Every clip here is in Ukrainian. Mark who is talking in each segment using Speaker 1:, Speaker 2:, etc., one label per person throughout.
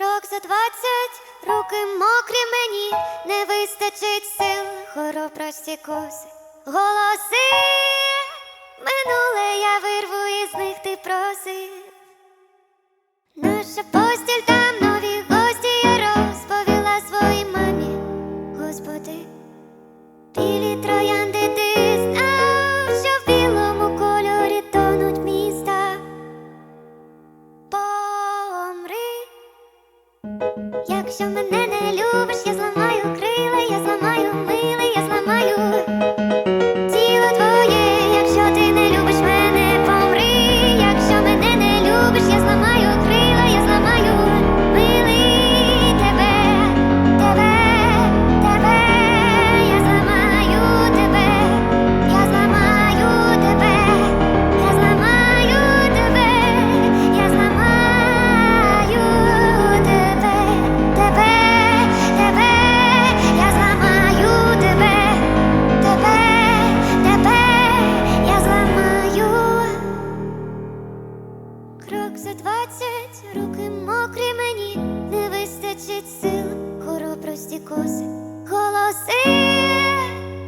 Speaker 1: Крок за двадцять, руки мокрі мені, не вистачить сил, хоробрості коси. Голоси минуле, я вирву із них ти просив. Наша постіль якщо мене не любиш, я зламаю Крок за двадцять, руки мокрі мені, не вистачить сил, хоробрості коси. Голоси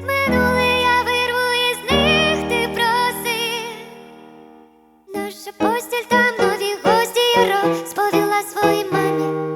Speaker 1: минули, я вирву із них ти просив. Наша постіль там нові гості я розповіла своїй мамі.